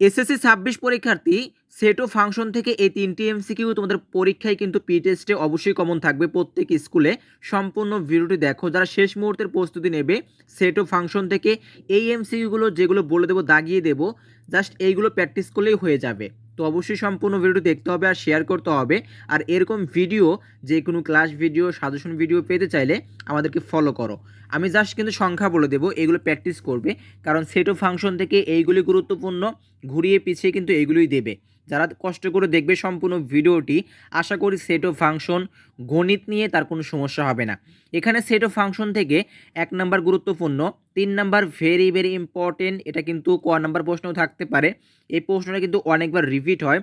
SSC ছাব্বিশ পরীক্ষার্থী সেটো ফাংশন থেকে এই তিনটি এমসিকিউ তোমাদের পরীক্ষায় কিন্তু পি টেস্টে অবশ্যই কমন থাকবে প্রত্যেক স্কুলে সম্পূর্ণ ভিডিওটি দেখো, যারা শেষ মুহূর্তের প্রস্তুতি নেবে সেটো ফাংশন থেকে এই এমসিকিউগুলো যেগুলো বলে দেবো, দাগিয়ে দেবো জাস্ট এইগুলো প্র্যাকটিস করলেই হয়ে যাবে। তো অবশ্যই সম্পূর্ণ ভিডিও দেখতে হবে আর শেয়ার করতে হবে। আর এরকম ভিডিও যে কোনো ক্লাস ভিডিও সাজেশন ভিডিও পেতে চাইলে আমাদেরকে ফলো করো। আমি জাস্ট কিন্তু সংখ্যা বলে দেবো, এগুলো প্র্যাকটিস করবে। কারণ সেট অফ ফাংশন থেকে এইগুলি গুরুত্বপূর্ণ, ঘুরিয়ে পিছিয়ে কিন্তু এইগুলোই দেবে। যারা কষ্ট করে দেখবে সম্পূর্ণ ভিডিওটি আশা করি সেট অফ ফাংশন গণিত নিয়ে তার কোনো সমস্যা হবে না। এখানে সেট অফ ফাংশন থেকে এক নাম্বার গুরুত্বপূর্ণ তিন নাম্বার ভেরি ভেরি ইম্পর্টেন্ট এটা কিন্তু ক নাম্বার প্রশ্নও থাকতে পারে। এই প্রশ্নটা কিন্তু অনেকবার রিপিট হয়।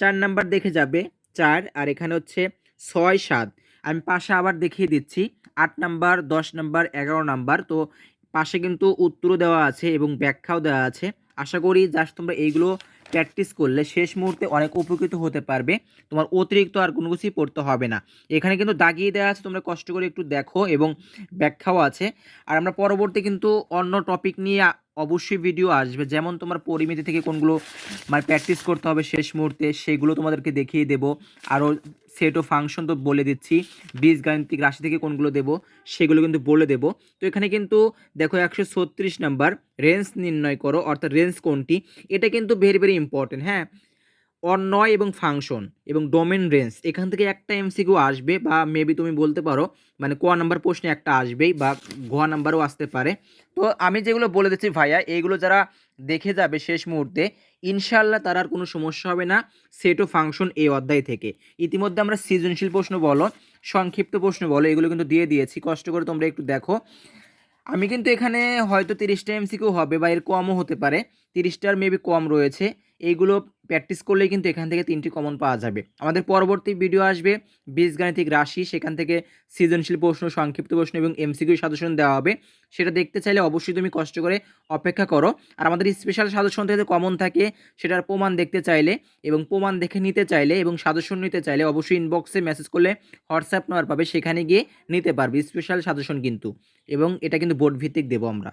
চার নাম্বার দেখে যাবে, চার, আর এখানে হচ্ছে ছয়, সাত। আমি পাশে আবার দেখিয়ে দিচ্ছি, আট নাম্বার, দশ নাম্বার, এগারো নাম্বার। তো পাশে কিন্তু উত্তরও দেওয়া আছে এবং ব্যাখ্যাও দেওয়া আছে। আশা করি জাস্ট তোমরা এইগুলো প্র্যাকটিস করলে শেষ মুহূর্তে অনেক উপকৃত হতে পারবে। তোমার অতিরিক্ত আর কোনো কিছুই পড়তে হবে না। এখানে কিন্তু দাগিয়ে দেওয়া আছে, তোমরা কষ্ট করে একটু দেখো এবং ব্যাখ্যাও আছে। আর আমরা পরবর্তী কিন্তু অন্য টপিক নিয়ে অবশ্যই ভিডিও আসবে। যেমন তোমার পরিমিতি থেকে কোনগুলো মানে প্র্যাকটিস করতে হবে শেষ মুহূর্তে, সেগুলো তোমাদেরকে দেখিয়ে দেব। আরও সেট ও ফাংশন তো বলে দিচ্ছি। বীজগাণিতিক রাশি থেকে কোনগুলো দেব, সেগুলো কিন্তু বলে দেব। তো এখানে কিন্তু দেখো একশো ছত্রিশ নাম্বার রেঞ্জ নির্ণয় করো, অর্থাৎ রেঞ্জ কোনটি? এটা কিন্তু ভেরি ভেরি ইম্পর্টেন্ট হ্যাঁ? অন্যয় এবং ফাংশন এবং ডোমেন রেঞ্জ। এখান থেকে একটা এমসিকিউ আসবে বা মেবি তুমি বলতে পারো মানে ক নাম্বার প্রশ্নে একটা আসবেই বা ঘ নাম্বারও আসতে পারে। তো আমি যেগুলো বলে দিচ্ছি ভাইয়া, এইগুলো যারা দেখে যাবে শেষ মুহূর্তে ইনশাল্লাহ তার আর কোনো সমস্যা হবে না সেট ও ফাংশন এই অধ্যায় থেকে। ইতিমধ্যে আমরা সৃজনশীল প্রশ্ন বলো, সংক্ষিপ্ত প্রশ্ন বলো, এগুলো কিন্তু দিয়ে দিয়েছি, কষ্ট করে তোমরা একটু দেখো। আমি কিন্তু এখানে হয়তো তিরিশটা এমসিকিউ হবে বা এর কমও হতে পারে, তিরিশটার মেবি কম রয়েছে। এইগুলো প্র্যাকটিস করলেই কিন্তু এখান থেকে তিনটি কমন পাওয়া যাবে। আমাদের পরবর্তী ভিডিও আসবে বীজগাণিতিক রাশি। সেখান থেকে সৃজনশীল প্রশ্ন, সংক্ষিপ্ত প্রশ্ন এবং এমসিকিউ সাজেশন দেওয়া হবে। সেটা দেখতে চাইলে অবশ্যই তুমি কষ্ট করে অপেক্ষা করো। আর আমাদের স্পেশাল সাজেশন থেকে কমন থাকে, সেটার প্রমাণ দেখতে চাইলে এবং প্রমাণ দেখে নিতে চাইলে এবং সাজেশন নিতে চাইলে অবশ্যই ইনবক্সে মেসেজ করলে হোয়াটসঅ্যাপ নাম্বার পাবে। সেখানে গিয়ে নিতে পারবে স্পেশাল সাজেশন কিন্তু। এবং এটা কিন্তু বোর্ড ভিত্তিক দেবো আমরা।